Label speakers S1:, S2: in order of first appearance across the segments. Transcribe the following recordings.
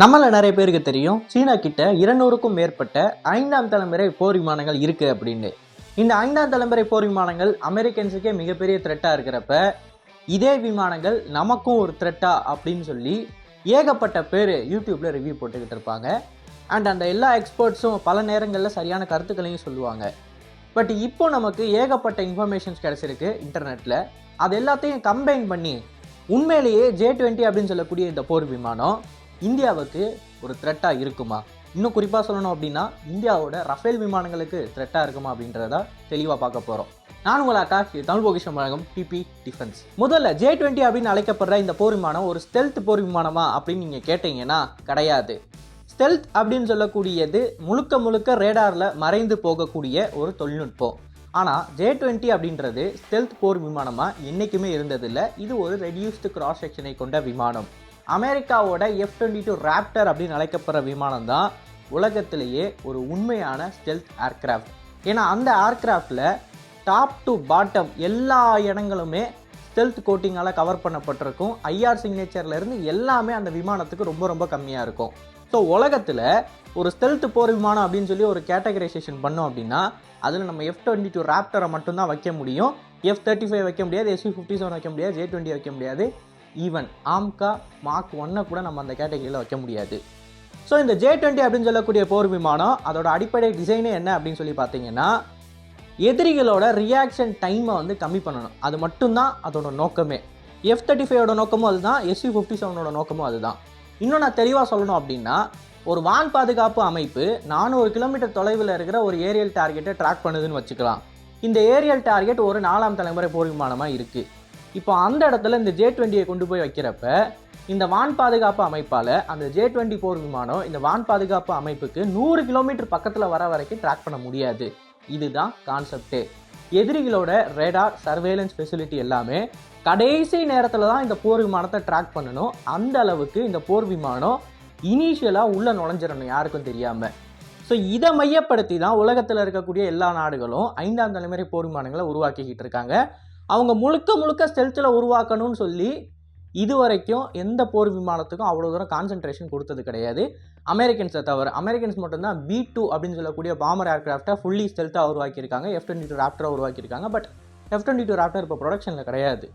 S1: நம்மள நிறைய பேருக்கு தெரியும். சீனா கிட்ட இருநூறுக்கும் மேற்பட்ட ஐந்தாம் தலைமுறை போர் விமானங்கள் இருக்கு அப்படின்னு. இந்த ஐந்தாம் தலைமுறை போர் விமானங்கள் அமெரிக்கன்ஸுக்கே மிகப்பெரிய த்ரெட்டாக இருக்கிறப்ப இதே விமானங்கள் நமக்கும் ஒரு த்ரெட்டா அப்படின்னு சொல்லி ஏகப்பட்ட பேர் யூடியூப்பில் ரிவ்யூ போட்டுக்கிட்டு இருப்பாங்க. அண்ட் அந்த எல்லா எக்ஸ்பர்ட்ஸும் பல நேரங்களில் சரியான கருத்துக்களையும் சொல்லுவாங்க. பட் இப்போ நமக்கு ஏகப்பட்ட இன்ஃபர்மேஷன்ஸ் கிடைச்சிருக்கு இன்டர்நெட்டில் அது எல்லாத்தையும் கம்பைன் பண்ணி உண்மையிலேயே ஜே டுவெண்ட்டி அப்படின்னு சொல்லக்கூடிய இந்த போர் விமானம் இந்தியாவுக்கு ஒரு த்ரெட்டாக இருக்குமா? இன்னும் குறிப்பாக சொல்லணும் அப்படின்னா இந்தியாவோட ரஃபேல் விமானங்களுக்கு த்ரெட்டாக இருக்குமா அப்படின்றத தெளிவாக பார்க்க போகிறோம் நான் உங்கள் அக்கா தமிழ் பொக்கிஷம் வழங்கும் டிபி டிஃபென்ஸ் முதல்ல ஜே டுவெண்ட்டி அப்படின்னு அழைக்கப்படுற இந்த போர் விமானம் ஒரு ஸ்டெல்த் போர் விமானமா அப்படின்னு நீங்கள் கேட்டீங்கன்னா கிடையாது. ஸ்டெல்த் அப்படின்னு சொல்லக்கூடியது முழுக்க முழுக்க ரேடாரில் மறைந்து போகக்கூடிய ஒரு தொழில்நுட்பம். ஆனால் ஜே டுவெண்ட்டி அப்படின்றது ஸ்டெல்த் போர் விமானமாக என்றைக்குமே இருந்ததில்லை. இது ஒரு ரெடியூஸ்டு கிராஸ் செக்ஷனை கொண்ட விமானம். அமெரிக்காவோட எஃப் டுவெண்ட்டி டூ ராப்டர் அப்படின்னு அழைக்கப்படுற விமானம் தான் உலகத்திலேயே ஒரு உண்மையான ஸ்டெல்த் ஏர்கிராஃப்ட் ஏன்னா அந்த ஏர்கிராஃப்டில் டாப் டு பாட்டம் எல்லா இடங்களுமே ஸ்டெல்த் கோட்டிங்கால் கவர் பண்ணப்பட்டிருக்கும். ஐஆர் சிக்னேச்சர்லேருந்து எல்லாமே அந்த விமானத்துக்கு ரொம்ப ரொம்ப கம்மியாக இருக்கும். ஸோ உலகத்தில் ஒரு ஸ்டெல்த் போர் விமானம் அப்படின்னு சொல்லி ஒரு கேட்டகரைசேஷன் பண்ணோம் அப்படின்னா அதில் நம்ம எஃப் டுவெண்ட்டி டூ ராப்டரை மட்டும்தான் வைக்க முடியும். எஃப் தேர்ட்டி ஃபைவ் வைக்க முடியாது எஸ்வி ஃபிஃப்டி செவன் வைக்க முடியாது ஜே டுவெண்ட்டி வைக்க முடியாது. ஈவன் ஆம்கா மார்க் ஒன்னை கூட நம்ம அந்த கேட்டகரியில் வைக்க முடியாது. ஸோ இந்த ஜே டுவெண்ட்டி அப்படின்னு சொல்லக்கூடிய போர் விமானம் அதோட அடிப்படை டிசைனே என்ன அப்படின்னு சொல்லி பார்த்தீங்கன்னா எதிரிகளோட ரியாக்ஷன் டைமை வந்து கம்மி பண்ணணும். அது மட்டும்தான் அதோட நோக்கமே. எஃப் தேர்ட்டி ஃபைவோட நோக்கமும் அதுதான் எஸ்வி ஃபிஃப்டி செவனோட நோக்கமும் அதுதான். இன்னும் நான் தெளிவாக சொல்லணும் அப்படின்னா ஒரு வான் பாதுகாப்பு அமைப்பு நானூறு கிலோமீட்டர் தொலைவில் இருக்கிற ஒரு ஏரியல் டார்கெட்டை ட்ராக் பண்ணுதுன்னு வச்சுக்கலாம். இந்த ஏரியல் டார்கெட் ஒரு நாலாம் தலைமுறை போர் விமானமாக இருக்குது இப்போ அந்த இடத்துல இந்த ஜே டுவெண்ட்டியை கொண்டு போய் வைக்கிறப்ப இந்த வான் பாதுகாப்பு அமைப்பால் அந்த ஜே டுவெண்ட்டி போர் விமானம் இந்த வான் பாதுகாப்பு அமைப்புக்கு நூறு கிலோமீட்டர் பக்கத்தில் வர வரைக்கும் ட்ராக் பண்ண முடியாது. இதுதான் கான்செப்டே எதிரிகளோட ரேடார் சர்வேலன்ஸ் ஃபெசிலிட்டி எல்லாமே கடைசி நேரத்தில் தான் இந்த போர் விமானத்தை ட்ராக் பண்ணணும். அந்த அளவுக்கு இந்த போர் விமானம் இனிஷியலாக உள்ளே நுழைஞ்சிடணும் யாருக்கும் தெரியாமல் ஸோ இதை மையப்படுத்தி தான் உலகத்தில் இருக்கக்கூடிய எல்லா நாடுகளும் ஐந்தாம் தலைமுறை போர் விமானங்களை உருவாக்கிக்கிட்டு இருக்காங்க. அவங்க முழுக்க முழுக்க ஸ்டெல்த்தில் உருவாக்கணும்னு சொல்லி இது வரைக்கும் எந்த போர் விமானத்துக்கும் அவ்வளோ தூரம் கான்சென்ட்ரேஷன் கொடுத்தது கிடையாது. அமெரிக்கன்ஸை தவிர அமெரிக்கன்ஸ் மட்டும்தான் பி டூ அப்படின்னு சொல்லக்கூடிய பாமர் ஏர்க்ராஃப்டை ஃபுல்லி ஸ்டெல்த்தாக உருவாக்கியிருக்காங்க. எஃப் டுவெண்ட்டி டூ ராப்டராக உருவாக்கியிருக்காங்க. But F twenty two raptor இப்போ ப்ரொடக்ஷனில் கிடையாது.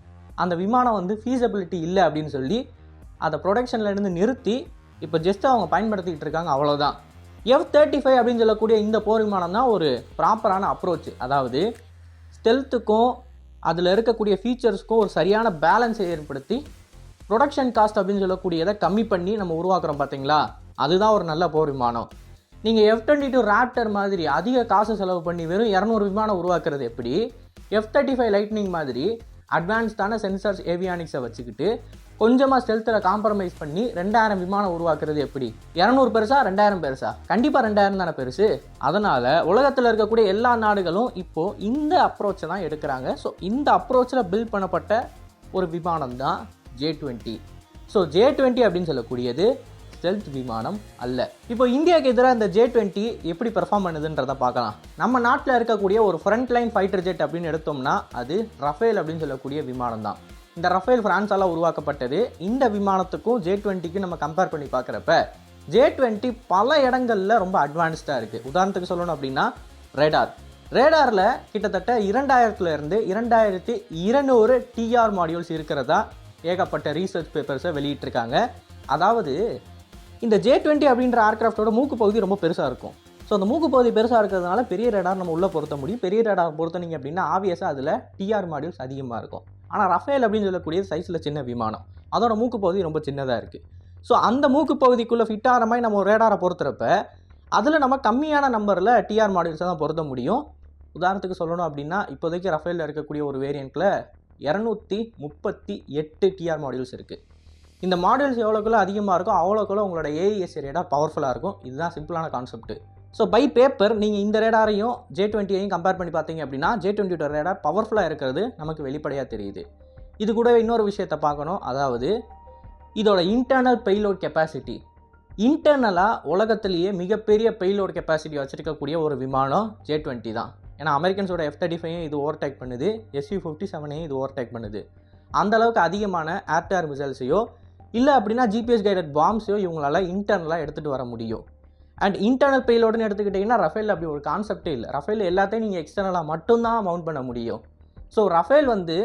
S1: அந்த விமானம் வந்து ஃபீஸபிலிட்டி இல்லை அப்படின்னு சொல்லி அதை ப்ரொடக்ஷன்லேருந்து நிறுத்தி இப்போ ஜஸ்ட் அவங்க பயன்படுத்திக்கிட்டு இருக்காங்க அவ்வளோதான் எஃப் தேர்ட்டி ஃபைவ் அப்படின்னு சொல்லக்கூடிய இந்த போர் விமானம் தான் ஒரு ப்ராப்பரான அப்ரோச் அதாவது ஸ்டெல்த்துக்கும் அதில் இருக்கக்கூடிய ஃபீச்சர்ஸ்க்கும் ஒரு சரியான பேலன்ஸை ஏற்படுத்தி ப்ரொடக்ஷன் காஸ்ட் அப்படின்னு சொல்லக்கூடியதை கம்மி பண்ணி நம்ம உருவாக்குறோம் பார்த்தீங்களா அதுதான் ஒரு நல்ல போர் விமானம். நீங்கள் எஃப் டுவெண்ட்டி டூ ராப்டர் மாதிரி அதிக காசு செலவு பண்ணி வெறும் இரநூறு விமானம் உருவாக்குறது எப்படி? எஃப் தேர்ட்டி ஃபைவ் லைட்னிங் மாதிரி அட்வான்ஸ்டான சென்சார்ஸ் ஏவியானிக்ஸை வச்சுக்கிட்டு கொஞ்சமாக ஸ்டெல்த்தில் காம்ப்ரமைஸ் பண்ணி ரெண்டாயிரம் விமானம் உருவாக்குறது எப்படி? இரநூறு பெருசா ரெண்டாயிரம் பெருசா? கண்டிப்பாக ரெண்டாயிரம் தானே பெருசு. அதனால் உலகத்தில் இருக்கக்கூடிய எல்லா நாடுகளும் இப்போது இந்த அப்ரோச்சை தான் எடுக்கிறாங்க. ஸோ இந்த அப்ரோச்சில் பில்ட் பண்ணப்பட்ட ஒரு விமானம் தான் J twenty so J twenty அப்படின்னு சொல்லக்கூடியது ஸ்டெல்த் விமானம் அல்ல. இப்போ இந்தியாவுக்கு எதிராக இந்த ஜே டுவெண்ட்டி எப்படி பெர்ஃபார்ம் பண்ணுதுன்றதை பார்க்கலாம். நம்ம நாட்டில் இருக்கக்கூடிய ஒரு ஃப்ரண்ட் லைன் ஃபைட்டர் ஜெட் அப்படின்னு எடுத்தோம்னா அது ரஃபேல் அப்படின்னு சொல்லக்கூடிய விமானம் தான். இந்த ரஃபேல் பிரான்ஸால் உருவாக்கப்பட்டது. இந்த விமானத்துக்கும் ஜே டுவெண்ட்டிக்கும் நம்ம கம்பேர் பண்ணி பார்க்குறப்ப ஜே டுவெண்ட்டி பல இடங்களில் ரொம்ப அட்வான்ஸ்டாக இருக்குது உதாரணத்துக்கு சொல்லணும் அப்படின்னா ரேடார் ரேடாரில் கிட்டத்தட்ட இரண்டாயிரத்துலேருந்து இரண்டாயிரத்தி இருநூறு டிஆர் மாடியூல்ஸ் இருக்கிறதா ஏகப்பட்ட ரீசர்ச் பேப்பர்ஸை வெளியிட்டிருக்காங்க. அதாவது இந்த ஜே டுவெண்ட்டி அப்படின்ற ஏர்க்ராஃப்டோட மூக்கு பகுதி ரொம்ப பெருசாக இருக்கும். ஸோ அந்த மூக்கு பகுதி பெருசாக இருக்கிறதுனால பெரிய ரேடார் நம்ம உள்ளே பொருத்த முடியும். பெரிய ரேடார் பொருத்தனீங்க அப்படின்னா ஆவியஸாக அதில் டிஆர் மாடியூல்ஸ் அதிகமாக இருக்கும். ஆனால் ரஃபேல் அப்படின்னு சொல்லக்கூடிய சைஸில் சின்ன விமானம். அதோட மூக்கு பகுதி ரொம்ப சின்னதாக இருக்குது ஸோ அந்த மூக்கு பகுதிக்குள்ளே ஃபிட் ஆகிற மாதிரி நம்ம ஒரு ரேடாரை பொறுத்துறப்ப அதில் நம்ம கம்மியான நம்பரில் டிஆர் மாடியூல்ஸை தான் பொருத்த முடியும். உதாரணத்துக்கு சொல்லணும் அப்படின்னா இப்போதைக்கு ரஃபேலில் இருக்கக்கூடிய ஒரு வேரியண்ட்டில் இரநூத்தி முப்பத்தி எட்டு டிஆர் மாடியூல்ஸ் இருக்குது இந்த மாடியூல்ஸ் எவ்வளோக்குள்ள அதிகமாக இருக்கோ அவ்வளோக்குள்ள உங்களோட ஏஇஎஸ் ரேடார் பவர்ஃபுல்லாக இருக்கும். இதுதான் சிம்பிளான கான்செப்ட்டு ஸோ பை பேப்பர் நீங்கள் இந்த ரேடாரையும் ஜே டுவெண்ட்டியையும் கம்பேர் பண்ணி பார்த்தீங்க அப்படின்னா ஜே டுவெண்ட்டி ரேடார் பவர்ஃபுல்லாக இருக்கிறது நமக்கு வெளிப்படையாக தெரியுது. இது கூடவே இன்னொரு விஷயத்தை பார்க்கணும். அதாவது இதோட இன்டர்னல் பெய்லோட் கெப்பாசிட்டி இன்டர்னலாக உலகத்திலேயே மிகப்பெரிய பெய்லோட் கெப்பாசிட்டி வச்சுருக்கக்கூடிய ஒரு விமானம் ஜே டுவெண்ட்டி தான். ஏன்னா அமெரிக்கன்ஸோட எஃப் தேர்ட்டி ஃபைவையும் இது ஓவர்டேக் பண்ணுது. எஸ்யூ ஃபிஃப்டி செவனையும் இது ஓவர்டேக் பண்ணுது. அந்தளவுக்கு அதிகமான ஏர்டேர் மிசைல்ஸையோ இல்லை அப்படின்னா ஜிபிஎஸ் கைடட் பாம்ஸையோ இவங்களால இன்டர்னலாக எடுத்துகிட்டு வர முடியும். அண்ட் இன்டர்னல் பேலோடுன்னு எடுத்துக்கிட்டிங்கன்னா ரஃபேல் அப்படி ஒரு கான்செப்டே இல்லை. ரஃபேல் எல்லாத்தையும் நீங்கள் எக்ஸ்டர்னலாக மட்டும்தான் மவுண்ட் பண்ண முடியும். ஸோ ரஃபேல் வந்து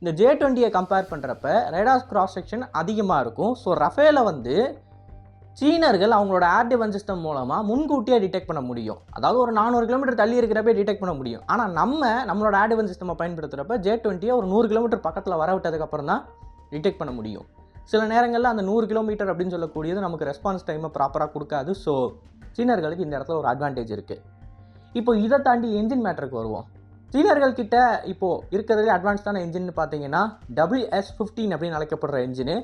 S1: இந்த ஜே டுவெண்ட்டியை கம்பேர் பண்ணுறப்ப ரேடாஸ் கிராஸ் செக்ஷன் அதிகமாக இருக்கும். ஸோ ரஃபேலை வந்து சீனர்கள் அவங்களோட ஏர் டிஃபென்ஸ் சிஸ்டம் மூலமாக முன்கூட்டியே டிடெக்ட் பண்ண முடியும். அதாவது ஒரு நானூறு கிலோமீட்டர் தள்ளி இருக்கிறப்ப டிடெக்ட் பண்ண முடியும். ஆனால் நம்ம நம்மளோட ஏர் டிஃபென்ஸ் சிஸ்டமை பயன்படுத்துகிறப்ப ஜே டுவெண்ட்டியை ஒரு நூறு கிலோமீட்டர் பக்கத்தில் வர விட்டதுக்கப்புறம் தான் டிடெக்ட் பண்ண முடியும். சில நேரங்களில் அந்த நூறு கிலோமீட்டர் அப்படின்னு சொல்லக்கூடியது நமக்கு ரெஸ்பான்ஸ் டைமை ப்ராப்பராக கொடுக்காது. ஸோ சீனர்களுக்கு இந்த இடத்துல ஒரு அட்வான்டேஜ் இருக்குது இப்போ இதை தாண்டி என்ஜின் மேட்டருக்கு வருவோம். சீனர்கள் கிட்ட இப்போது இருக்கிறதுலே அட்வான்ஸ்டான என்ஜின் பார்த்தீங்கன்னா டபிள்யூஎஸ் ஃபிஃப்டீன் அப்படின்னு அழைக்கப்படுற என்ஜின்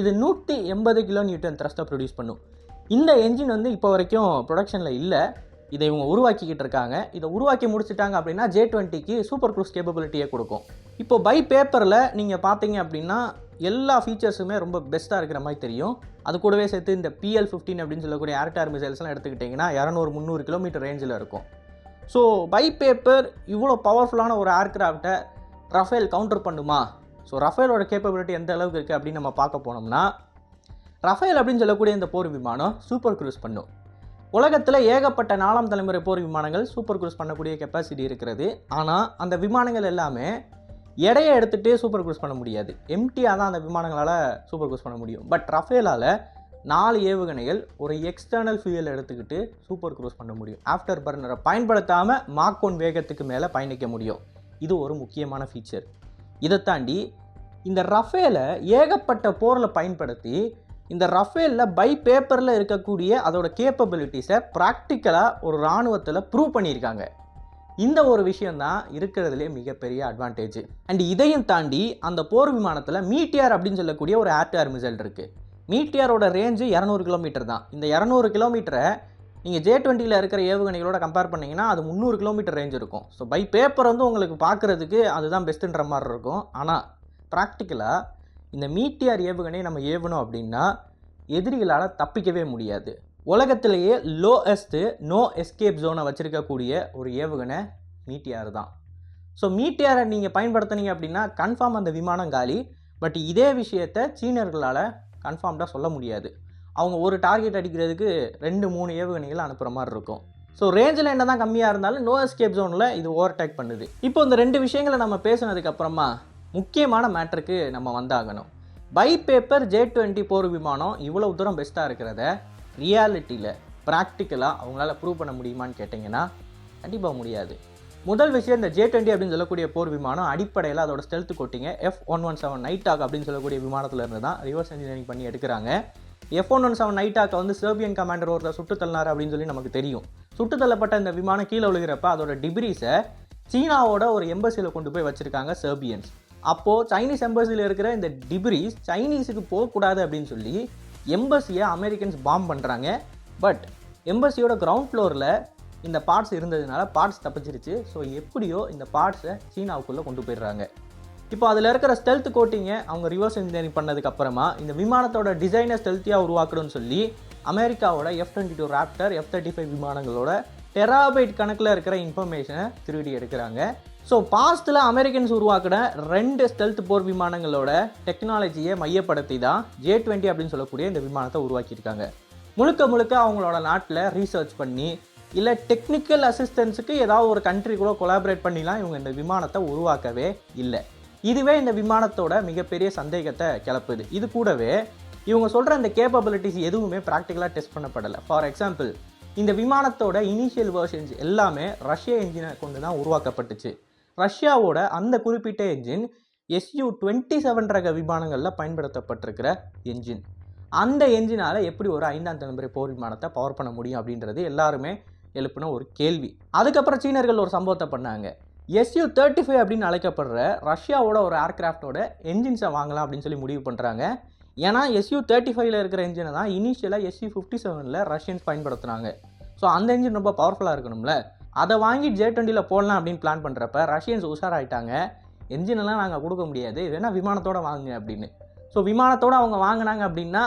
S1: இது நூற்றி எண்பது கிலோ நியூட்டன் த்ரஸ்ட்டை ப்ரொடியூஸ் பண்ணும். இந்த என்ஜின் வந்து இப்போ வரைக்கும் ப்ரொடக்ஷனில் இல்லை. இதை இவங்க உருவாக்கிக்கிட்டு இருக்காங்க. இதை உருவாக்கி முடிச்சிட்டாங்க அப்படின்னா ஜே டுவெண்ட்டிக்கு சூப்பர் க்ரூஸ் கேப்பபிலிட்டியை கொடுக்கும். இப்போ பை பேப்பரில் நீங்கள் பார்த்தீங்க அப்படின்னா எல்லா ஃபீச்சர்ஸுமே ரொம்ப பெஸ்ட்டாக இருக்கிற மாதிரி தெரியும். அது கூடவே சேர்த்து இந்த பிஎல் ஃபிஃப்டீன் அப்படின்னு சொல்லக்கூடிய ஏர்டார் மிசைல்ஸ்லாம் எடுத்துக்கிட்டிங்கன்னா இரநூறு முந்நூறு கிலோமீட்டர் ரேஞ்சில் இருக்கும். ஸோ பை பேப்பர் இவ்வளோ பவர்ஃபுல்லான ஒரு ஏர்கிராஃப்டை ரஃபேல் கவுண்டர் பண்ணுமா? ஸோ ரஃபேலோட கேப்பபிலிட்டி எந்த அளவுக்கு இருக்குது அப்படின்னு நம்ம பார்க்க போனோம்னா ரஃபேல் அப்படின்னு சொல்லக்கூடிய இந்த போர் விமானம் சூப்பர் க்ரூஸ் பண்ணும். உலகத்தில் ஏகப்பட்ட நாலாம் தலைமுறை போர் விமானங்கள் சூப்பர் க்ரூஸ் பண்ணக்கூடிய கெப்பாசிட்டி இருக்கிறது. ஆனால் அந்த விமானங்கள் எல்லாமே எடையை எடுத்துகிட்டே சூப்பர் க்ரூஸ் பண்ண முடியாது. எம்டியாக தான் அந்த விமானங்களால் சூப்பர் க்ரூஸ் பண்ண முடியும். பட் ரஃபேலால் நாலு ஏவுகணைகள் ஒரு எக்ஸ்டர்னல் ஃபியூயல் எடுத்துக்கிட்டு சூப்பர் க்ரூஸ் பண்ண முடியும். ஆஃப்டர் பர்னரை பயன்படுத்தாமல் மாக்கோன் வேகத்துக்கு மேலே பயணிக்க முடியும். இது ஒரு முக்கியமான ஃபீச்சர் இதை தாண்டி இந்த ரஃபேலை ஏகப்பட்ட போரில் பயன்படுத்தி இந்த ரஃபேலில் பை பேப்பரில் இருக்கக்கூடிய அதோட கேப்பபிலிட்டிஸை ப்ராக்டிக்கலாக ஒரு இராணுவத்தில் ப்ரூவ் பண்ணியிருக்காங்க. இந்த ஒரு விஷயந்தான் இருக்கிறதுலே மிகப்பெரிய அட்வான்டேஜ் அண்ட் இதையும் தாண்டி அந்த போர் விமானத்தில் மீட்டியார் அப்படின்னு சொல்லக்கூடிய ஒரு ஆர்டிஆர் மிசைல் இருக்குது மீட்டியாரோட ரேஞ்சு இரநூறு கிலோமீட்டர் தான். இந்த இரநூறு கிலோமீட்டரை நீங்கள் ஜே டுவெண்ட்டியில் இருக்கிற ஏவுகணைகளோட கம்பேர் பண்ணிங்கன்னா அது முந்நூறு கிலோமீட்டர் ரேஞ்ச் இருக்கும். ஸோ பை பேப்பர் வந்து உங்களுக்கு பார்க்குறதுக்கு அதுதான் பெஸ்ட்டுன்ற மாதிரி இருக்கும். ஆனால் ப்ராக்டிக்கலாக இந்த மீட்டியார் ஏவுகணையை நம்ம ஏவணும் அப்படின்னா எதிரிகளால் தப்பிக்கவே முடியாது. உலகத்திலேயே லோஎஸ்ட்டு நோ எஸ்கேப் ஜோனை வச்சுருக்கக்கூடிய ஒரு ஏவுகணை மீட்டியார் தான். ஸோ மீட்டியாரை நீங்கள் பயன்படுத்துனீங்க அப்படின்னா கன்ஃபார்ம் அந்த விமானம் காலி. பட் இதே விஷயத்தை சீனர்களால் கன்ஃபார்ம்டாக சொல்ல முடியாது. அவங்க ஒரு டார்கெட் அடிக்கிறதுக்கு ரெண்டு மூணு ஏவுகணைகள் அனுப்புகிற மாதிரி இருக்கும். ஸோ ரேஞ்சில் என்ன தான் கம்மியாக இருந்தாலும் நோ எஸ்கேப் ஜோனில் இது ஓவர்டேக் பண்ணுது. இப்போ இந்த ரெண்டு விஷயங்களை நம்ம பேசுனதுக்கப்புறமா முக்கியமான மேட்ருக்கு நம்ம வந்தாகணும். பை பேப்பர் ஜே டுவெண்ட்டி போர் விமானம் இவ்வளோ தூரம் பெஸ்ட்டாக இருக்கிறத ரியாலிட்டியில் ப்ராக்டிக்கலாக அவங்களால ப்ரூவ் பண்ண முடியுமான்னு கேட்டிங்கன்னா கண்டிப்பாக முடியாது. முதல் விஷயம் இந்த ஜே டுவெண்ட்டி அப்படின்னு சொல்லக்கூடிய போர் விமானம் அடிப்படையில் அதோட stealth கோட்டிங்க F one one seven Nighthawk அப்படின்னு சொல்லக்கூடிய விமானத்தில் இருந்து தான் ரிவர்ஸ் இன்ஜினியரிங் பண்ணி எடுக்கிறாங்க. எஃப் ஒன் ஒன் செவன் நைட்டாக்கை வந்து சேர்பியன் கமாண்டர் ஒருத்தர் சுட்டு தள்ளினார் அப்படின்னு சொல்லி நமக்கு தெரியும். சுட்டு தள்ளப்பட்ட இந்த விமானம் கீழே விழுகிறப்ப அதோட டிபிரிஸை சீனாவோட ஒரு எம்பசியில் கொண்டு போய் வச்சுருக்காங்க சர்பியன்ஸ் அப்போது சைனீஸ் எம்பசியில் இருக்கிற இந்த டிபிரிஸ் சைனீஸுக்கு போகக்கூடாது அப்படின்னு சொல்லி எம்பசியை அமெரிக்கன்ஸ் பாம் பண்ணுறாங்க பட் எம்பசியோட கிரவுண்ட் ஃப்ளோரில் இந்த பார்ட்ஸ் இருந்ததுனால பார்ட்ஸ் தப்பிச்சிருச்சு. ஸோ எப்படியோ இந்த பார்ட்ஸை சீனாவுக்குள்ளே கொண்டு போயிடுறாங்க. இப்போ அதில் இருக்கிற ஸ்டெல்த் கோட்டிங்கை அவங்க ரிவர்ஸ் இன்ஜினியரிங் பண்ணதுக்கப்புறமா இந்த விமானத்தோட டிசைனை ஸ்டெல்த்தியாக உருவாக்கணும்னு சொல்லி அமெரிக்காவோட F twenty two raptor F thirty five விமானங்களோட terabyte கணக்கில் இருக்கிற இன்ஃபர்மேஷனை திருடி எடுக்கிறாங்க. ஸோ பாஸ்டில் அமெரிக்கன்ஸ் உருவாக்கின ரெண்டு ஸ்டெல்த் போர் விமானங்களோட டெக்னாலஜியை மையப்படுத்தி தான் ஜே டுவெண்ட்டி அப்படின்னு சொல்லக்கூடிய இந்த விமானத்தை உருவாக்கியிருக்காங்க. முழுக்க முழுக்க அவங்களோட நாட்டில் ரீசர்ச் பண்ணி இல்லை டெக்னிக்கல் அசிஸ்டன்ஸுக்கு ஏதாவது ஒரு கண்ட்ரி கூட கொலாபரேட் பண்ணிலாம் இவங்க இந்த விமானத்தை உருவாக்கவே இல்லை. இதுவே இந்த விமானத்தோட மிகப்பெரிய சந்தேகத்தை கிளப்புது. இது கூடவே இவங்க சொல்கிற இந்த கேப்பபிலிட்டிஸ் எதுவுமே ப்ராக்டிக்கலாக டெஸ்ட் பண்ணப்படலை. ஃபார் எக்ஸாம்பிள் இந்த விமானத்தோட இனிஷியல் வேர்ஷன்ஸ் எல்லாமே ரஷ்ய என்ஜினை கொண்டு தான் உருவாக்கப்பட்டுச்சு. ரஷ்யாவோட அந்த குறிப்பிட்ட என்ஜின் எஸ்யூ டுவெண்ட்டி செவன் ரக விமானங்களில் பயன்படுத்தப்பட்டிருக்கிற என்ஜின் அந்த என்ஜினால் எப்படி ஒரு ஐந்தாம் தலைமுறை போர் விமானத்தை பவர் பண்ண முடியும் அப்படின்றது எல்லாருமே எழுப்பின ஒரு கேள்வி. அதுக்கப்புறம் சீனர்கள் ஒரு சம்பவத்தை பண்ணாங்க. எஸ்யூ தேர்ட்டி ஃபைவ் அப்படின்னு அழைக்கப்படுற ரஷ்யாவோட ஒரு ஏர்கிராஃப்டோட என்ஜின்ஸை வாங்கலாம் அப்படின்னு சொல்லி முடிவு பண்ணுறாங்க ஏன்னா எஸ்யூ தேர்ட்டி ஃபைவ்ல இருக்கிற என்ஜினை தான் இனிஷியலாக எஸ்யூ ஃபிஃப்டி செவனில் ரஷ்யன்ஸ் பயன்படுத்துகிறாங்க ஸோ அந்த என்ஜின் ரொம்ப பவர்ஃபுல்லாக இருக்கணும்ல. அதை வாங்கி ஜே டுவெண்ட்டியில் போடலாம் அப்படின்னு பிளான் பண்ணுறப்ப ரஷ்யன்ஸ் உஷாராயிட்டாங்க. என்ஜினெல்லாம் நாங்கள் கொடுக்க முடியாது. வேணால் விமானத்தோட வாங்குங்க அப்படின்னு. ஸோ விமானத்தோட அவங்க வாங்கினாங்க அப்படின்னா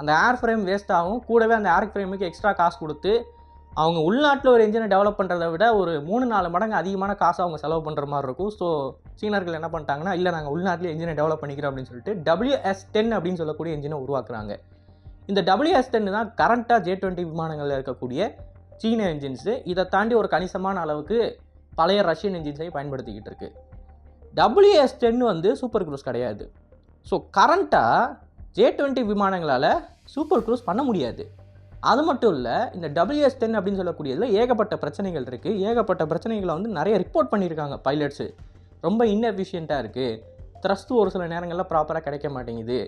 S1: அந்த ஏர் ஃப்ரேம் வேஸ்ட் ஆகும். கூடவே அந்த ஏர் ஃப்ரேமுக்கு எக்ஸ்ட்ரா காசு கொடுத்து அவங்க உள்நாட்டில் ஒரு இன்ஜினை டெவலப் பண்ணுறதை விட ஒரு மூணு நாலு மடங்கு அதிகமான காசு அவங்க செலவு பண்ணுற மாதிரி இருக்கும். ஸோ சீனர்கள் என்ன பண்ணிட்டாங்கன்னா இல்லை நாங்கள் உள்நாட்டில் இன்ஜினை டெவலப் பண்ணிக்கிறோம் அப்படின்னு சொல்லிட்டு WS டென் அப்படின்னு சொல்லக்கூடிய இன்ஜினை உருவாக்குறாங்க. இந்த டபிள்யூஎஸ் டென் தான் கரண்ட்டாக ஜே டுவெண்ட்டி விமானங்களில் இருக்கக்கூடிய சீன இன்ஜின்ஸு இதை தாண்டி ஒரு கணிசமான அளவுக்கு பழைய ரஷ்யன் என்ஜின்ஸையும் பயன்படுத்திக்கிட்டு இருக்கு. டபிள்யூஎஸ் டென் வந்து சூப்பர் க்ரூஸ் கிடையாது. ஸோ கரண்ட்டாக ஜே டுவெண்ட்டி விமானங்களால் சூப்பர் க்ரூஸ் பண்ண முடியாது. அது மட்டும் இல்லை இந்த டபிள்யூஎஸ் டென் அப்படின்னு சொல்லக்கூடியதில் ஏகப்பட்ட பிரச்சனைகள் இருக்குது ஏகப்பட்ட பிரச்சனைகளை வந்து நிறைய ரிப்போர்ட் பண்ணியிருக்காங்க பைலட்ஸு ரொம்ப இன்எஃபிஷியண்ட்டாக இருக்குது த்ரஸ்ட் ஒரு சில நேரங்களில் ப்ராப்பராக கிடைக்க மாட்டேங்குது.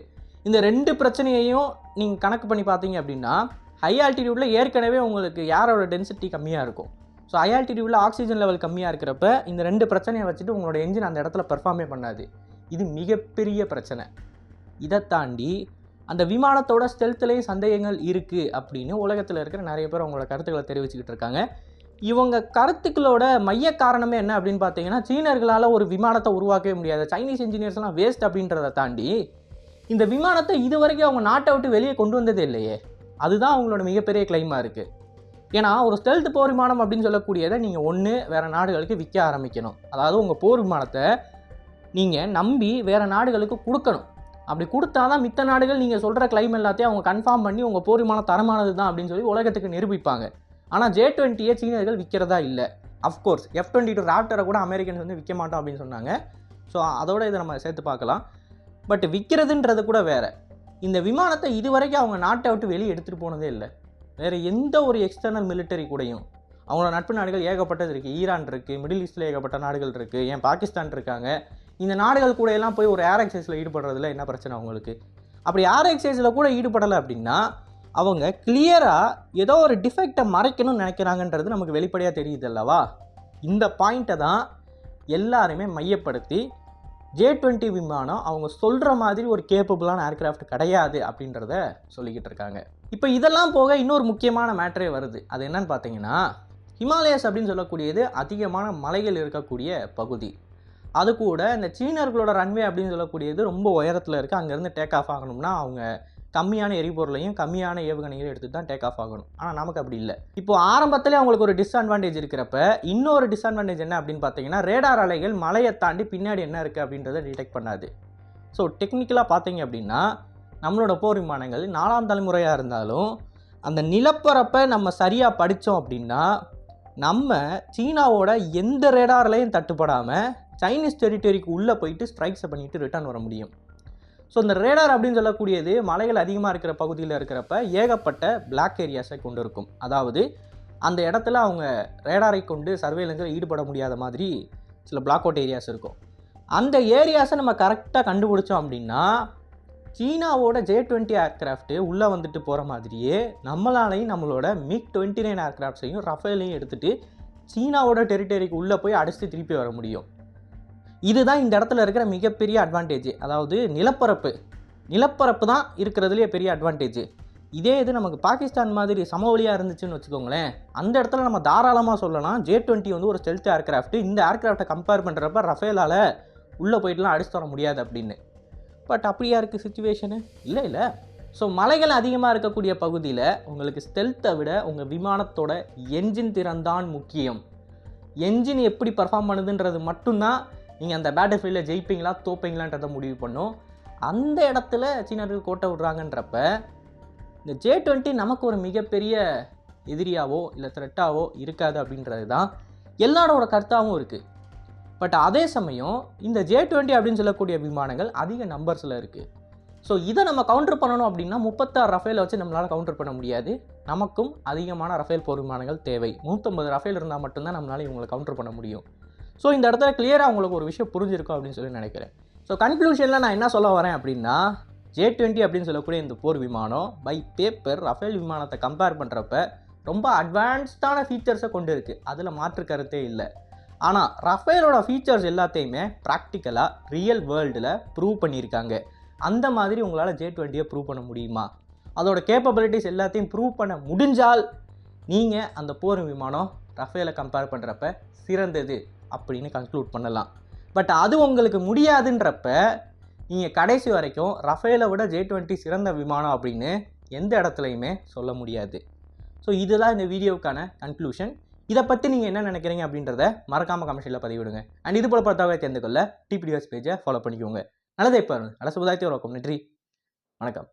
S1: இந்த ரெண்டு பிரச்சனையையும் நீங்கள் கணக்கு பண்ணி பார்த்தீங்க அப்படின்னா ஹை ஆல்டிடியூடில் ஏற்கனவே உங்களுக்கு ஏரோட டென்சிட்டி கம்மியாக இருக்கும் ஸோ ஹை ஆல்டிடியூடில் ஆக்சிஜன் லெவல் கம்மியாக இருக்கிறப்ப இந்த ரெண்டு பிரச்சனையை வச்சுட்டு உங்களோட என்ஜின் அந்த இடத்துல பெர்ஃபார்மே பண்ணாது. இது மிகப்பெரிய பிரச்சனை. இதை தாண்டி அந்த விமானத்தோட ஸ்டெல்த்துலேயும் சந்தேகங்கள் இருக்குது அப்படின்னு உலகத்தில் இருக்கிற நிறைய பேர் அவங்களோட கருத்துக்களை தெரிவிச்சுக்கிட்டு இருக்காங்க. இவங்க கருத்துக்களோட மைய காரணமே என்ன அப்படின்னு பார்த்தீங்கன்னா சீனர்களால் ஒரு விமானத்தை உருவாக்கவே முடியாது. சைனீஸ் இன்ஜினியர்ஸ்லாம் வேஸ்ட் அப்படின்றத தாண்டி இந்த விமானத்தை இது வரைக்கும் அவங்க நாட்டை விட்டு வெளியே கொண்டு வந்ததே இல்லையே. அதுதான் அவங்களோட மிகப்பெரிய கிளைமாக இருக்குது ஏன்னா ஒரு ஸ்டெல்த் போர் விமானம் அப்படின்னு சொல்லக்கூடியதை நீங்கள் ஒன்று வேறு நாடுகளுக்கு விற்க ஆரம்பிக்கணும். அதாவது உங்கள் போர் விமானத்தை நீங்கள் நம்பி வேறு நாடுகளுக்கு கொடுக்கணும். அப்படி கொடுத்தா தான் மித்த நாடுகள் நீங்கள் சொல்கிற கிளைம் எல்லாத்தையும் அவங்க கன்ஃபார்ம் பண்ணி உங்கள் போர் விமானம் தரமானது தான் அப்படின்னு சொல்லி உலகத்துக்கு நிரூபிப்பாங்க. ஆனால் ஜே டுவெண்ட்டியை சீனர்கள் விற்கிறதா இல்லை. Of course F twenty two ராப்டரை கூட அமெரிக்கன்ஸ் வந்து விற்க மாட்டோம் அப்படின்னு சொன்னாங்க. ஸோ அதோட இதை நம்ம சேர்த்து பார்க்கலாம். பட் விற்கிறதுன்றது கூட வேறு. இந்த விமானத்தை இதுவரைக்கும் அவங்க நாட்டை விட்டு வெளியே எடுத்துகிட்டு போனதே இல்லை. வேறு எந்த ஒரு எக்ஸ்டர்னல் மிலிட்டரி கூடயும். அவங்களோட நட்பு நாடுகள் ஏகப்பட்டது இருக்குது ஈரான் இருக்குது மிடில் ஈஸ்டில் ஏகப்பட்ட நாடுகள் இருக்குது ஏன் பாகிஸ்தான் இருக்காங்க. இந்த நாடுகள் கூட எல்லாம் போய் ஒரு ஏர் எக்ஸைஸில் ஈடுபடுறதுல என்ன பிரச்சனை அவங்களுக்கு? அப்படி ஏர் எக்ஸைஸில் கூட ஈடுபடலை அப்படின்னா அவங்க கிளியராக ஏதோ ஒரு டிஃபெக்டை மறைக்கணும்னு நினைக்கிறாங்கன்றது நமக்கு வெளிப்படையாக தெரியுது அல்லவா? இந்த பாயிண்ட்டை தான் எல்லாருமே மையப்படுத்தி ஜே டுவெண்ட்டி விமானம் அவங்க சொல்கிற மாதிரி ஒரு கேப்பபிளான ஏர்க்ராஃப்ட் கிடையாது அப்படின்றத சொல்லிக்கிட்டு இருக்காங்க. இப்போ இதெல்லாம் போக இன்னொரு முக்கியமான மேட்டரே வருது. அது என்னன்னு பார்த்தீங்கன்னா ஹிமாலயஸ் அப்படின்னு சொல்லக்கூடியது அதிகமான மலைகள் இருக்கக்கூடிய பகுதி. அது கூட இந்த சீனர்களோட ரன்வே அப்படின்னு சொல்லக்கூடியது ரொம்ப உயரத்தில் இருக்குது அங்கேருந்து டேக் ஆஃப் ஆகணும்னா அவங்க கம்மியான எரிபொருளையும் கம்மியான ஏவுகணைகளையும் எடுத்து தான் டேக் ஆஃப் ஆகணும். ஆனால் நமக்கு அப்படி இல்லை. இப்போ ஆரம்பத்திலே அவங்களுக்கு ஒரு டிஸ்அட்வான்டேஜ் இருக்கிறப்ப இன்னொரு டிஸ்அட்வான்டேஜ் என்ன அப்படின்னு பார்த்தீங்கன்னா ரேடார் அலைகள் மலையை தாண்டி பின்னாடி என்ன இருக்குது அப்படின்றத டிடெக்ட் பண்ணாது. ஸோ டெக்னிக்கலாக பார்த்தீங்க அப்படின்னா நம்மளோட போர் விமானங்கள் நாலாம் தலைமுறையாக இருந்தாலும் அந்த நிலப்பரப்பை நம்ம சரியாக படித்தோம் அப்படின்னா நம்ம சீனாவோட எந்த ரேடார்லையும் தட்டுப்படாமல் சைனீஸ் டெரிட்டரிக்கு உள்ளே போயிட்டு ஸ்ட்ரைக்ஸை பண்ணிட்டு ரிட்டர்ன் வர முடியும். ஸோ இந்த ரேடார் அப்படின்னு சொல்லக்கூடியது மலைகள் அதிகமாக இருக்கிற பகுதியில் இருக்கிறப்ப ஏகப்பட்ட பிளாக் ஏரியாஸை கொண்டு இருக்கும் அதாவது அந்த இடத்துல அவங்க ரேடாரை கொண்டு சர்வேலன்ஸில் ஈடுபட முடியாத மாதிரி சில பிளாக் அவுட் ஏரியாஸ் இருக்கும். அந்த ஏரியாஸை நம்ம கரெக்டாக கண்டுபிடிச்சோம் அப்படின்னா சீனாவோட ஜே டுவெண்ட்டி ஏர்க்ராஃப்ட்டு உள்ளே வந்துட்டு போகிற மாதிரியே நம்மளாலையும் நம்மளோட மிக் டுவெண்ட்டி நைன் ஏர்க்ராஃப்ட்ஸையும் ரஃபேலையும் எடுத்துகிட்டு சீனாவோட டெரிட்டரிக்கு உள்ளே போய் அடிச்சுட்டு திருப்பி வர முடியும். இதுதான் இந்த இடத்துல இருக்கிற மிகப்பெரிய அட்வான்டேஜ் அதாவது நிலப்பரப்பு. நிலப்பரப்பு தான் இருக்கிறதுலேயே பெரிய அட்வான்டேஜ் இதே இது நமக்கு பாகிஸ்தான் மாதிரி சமவெளியாக இருந்துச்சுன்னு வச்சுக்கோங்களேன். அந்த இடத்துல நம்ம தாராளமாக சொல்லலாம். ஜே டுவெண்ட்டி வந்து ஒரு ஸ்டெல்த் ஏர்க்ராஃப்ட் இந்த ஏர்க்ராஃப்டை கம்பேர் பண்ணுறப்ப ரஃபேலால் உள்ளே போயிட்டுலாம் அடிச்சு தர முடியாது அப்படின்னு. பட் அப்படியா இருக்குது சுச்சுவேஷனு இல்லை இல்லை. ஸோ மலைகள் அதிகமாக இருக்கக்கூடிய பகுதியில் உங்களுக்கு ஸ்டெல்த்தை விட உங்கள் விமானத்தோட என்ஜின் திறன் தான் முக்கியம். என்ஜின் எப்படி பர்ஃபார்ம் பண்ணுதுன்றது மட்டும்தான் நீங்கள் அந்த பேட்டில் ஃபீல்டில் ஜெயிப்பீங்களா தோப்பீங்களான்றதை முடிவு பண்ணும். அந்த இடத்துல சீனர்கள் கோட்டை விடுறாங்கன்றப்ப இந்த ஜே டுவெண்ட்டி நமக்கு ஒரு மிகப்பெரிய எதிரியாவோ இல்லை த்ரெட்டாவோ இருக்காது அப்படின்றது தான் எல்லாரோட கருத்தாகவும் இருக்குது பட் அதே சமயம் இந்த ஜே டுவெண்ட்டி அப்படின்னு சொல்லக்கூடிய விமானங்கள் அதிக நம்பர்ஸில் இருக்குது ஸோ இதை நம்ம கவுண்டர் பண்ணணும் அப்படின்னா முப்பத்தாறு ரஃபேலை வச்சு நம்மளால் கவுண்டர் பண்ண முடியாது. நமக்கும் அதிகமான ரஃபேல் போர் விமானங்கள் தேவை. நூற்றம்பது ரஃபேல் இருந்தால் மட்டும்தான் நம்மளால் இவங்களை கவுண்டர் பண்ண முடியும். ஸோ இந்த இடத்துல கிளியராக உங்களுக்கு ஒரு விஷயம் புரிஞ்சிருக்கும் அப்படின்னு சொல்லி நினைக்கிறேன். ஸோ கன்க்ளூஷனில் நான் என்ன சொல்ல வரேன் அப்படின்னா ஜே டுவெண்ட்டி அப்படின்னு சொல்லக்கூடிய இந்த போர் விமானம் பை பேப்பர் ரஃபேல் விமானத்தை கம்பேர் பண்ணுறப்ப ரொம்ப அட்வான்ஸ்டான ஃபீச்சர்ஸை கொண்டு இருக்குது அதில் மாற்று கருத்தே இல்லை. ஆனால் ரஃபேலோட ஃபீச்சர்ஸ் எல்லாத்தையுமே ப்ராக்டிக்கலாக ரியல் வேர்ல்டில் ப்ரூவ் பண்ணியிருக்காங்க. அந்த மாதிரி உங்களால் ஜே டுவெண்ட்டியை ப்ரூவ் பண்ண முடியுமா? அதோட கேப்பபிலிட்டிஸ் எல்லாத்தையும் ப்ரூவ் பண்ண முடிஞ்சால் நீங்கள் அந்த போர் விமானம் ரஃபேலை கம்பேர் பண்ணுறப்ப சிறந்தது. அப்படின்னு கன்க்ளூட் பண்ணலாம். பட் அது உங்களுக்கு முடியாதுன்றப்ப நீங்கள் கடைசி வரைக்கும் ரஃபேலை விட ஜே டுவெண்ட்டி சிறந்த விமானம் அப்படின்னு எந்த இடத்துலையுமே சொல்ல முடியாது. ஸோ இதுதான் இந்த வீடியோவுக்கான கன்க்ளூஷன் இதை பற்றி நீங்கள் என்ன நினைக்கிறீங்க அப்படின்றத மறக்காமல் கமெண்ட்ஸில் பதிவிடுங்க. அண்ட் இது போல் பார்த்தாவே தெரிந்து கொள்ள டிபிடிஎஸ் பேஜை ஃபாலோ பண்ணிக்கோங்க. நல்லதே இப்போ நல்ல சமுதாயத்தை உருவாக்கும். நன்றி. வணக்கம்.